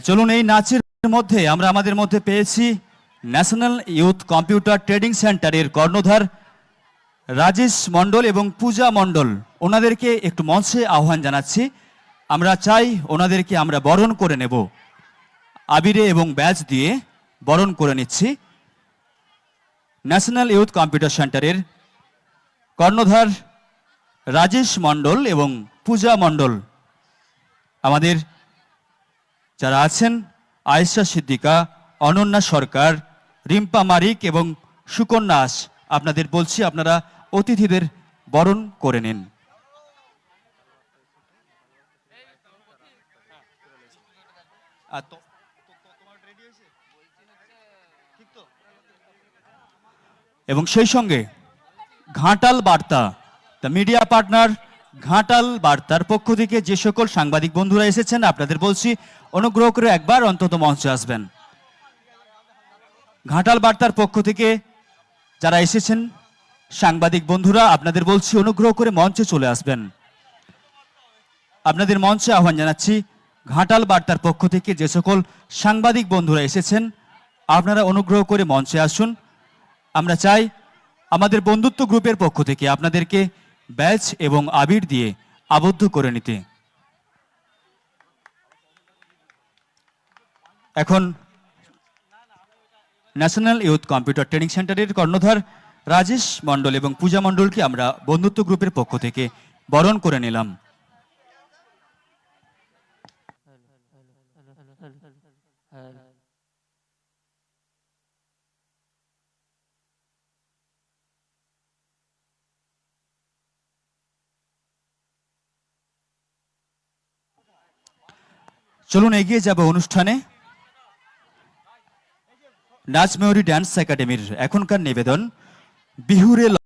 চলুন এই নাচের মধ্যে আমরা আমাদের মধ্যে পেয়েছি ন্যাশনাল ইউথ কম্পিউটার ট্রেডিং সেন্টারের কর্ণধার রাজেশ মণ্ডল এবং পূজা মণ্ডল। ওনাদেরকে একটু মঞ্চে আহ্বান জানাচ্ছি। আমরা চাই ওনাদেরকে আমরা বরণ করে নেব। আবিরে এবং ব্যাচ দিয়ে বরণ করে নিচ্ছি। ন্যাশনাল ইউথ কম্পিউটার সেন্টারের কর্ণধার রাজেশ মণ্ডল এবং পূজা মণ্ডল। আমাদের যারা আছেন, আয়েশা সিদ্দিকা, অনন্যা সরকার, রিম্পা মারিক এবং সুকন্যা আস, আপনাদের বলছি আপনারা অতিথিদের বরণ করে নিন। এবং সেই সঙ্গে ঘাটাল বার্তা দ্য মিডিয়া পার্টনার ঘাটাল বার্তার পক্ষ থেকে যে সকল সাংবাদিক বন্ধুরা এসেছেন, আপনাদের বলছি, অনুগ্রহ করে একবার অন্তত মঞ্চে আসবেন। ঘাটাল বার্তার পক্ষ থেকে যারা এসেছেন, সাংবাদিক বন্ধুরা, আপনাদের বলছি, অনুগ্রহ করে মঞ্চে চলে আসবেন। আপনাদের মঞ্চে আহ্বান জানাচ্ছি, ঘাটাল বার্তার পক্ষ থেকে যে সকল সাংবাদিক বন্ধুরা এসেছেন, আপনারা অনুগ্রহ করে মঞ্চে আসুন। আমরা চাই, আমাদের বন্ধুত্ব গ্রুপের পক্ষ থেকে আপনাদেরকে ব্যাচ এবং আবির দিয়ে আবদ্ধ করে নিতে এখন ন্যাশনাল ইউথ কম্পিউটার ট্রেনিং সেন্টারের কর্ণধার রাজেশ মণ্ডল এবং পূজা মণ্ডলকে আমরা বন্ধুত্ব গ্রুপের পক্ষ থেকে বরণ করে নিলাম চলুন এগিয়ে যাব অনুষ্ঠানে। নাচমেয়রি ড্যান্স একাডেমির এখনকার নিবেদন বিহুরে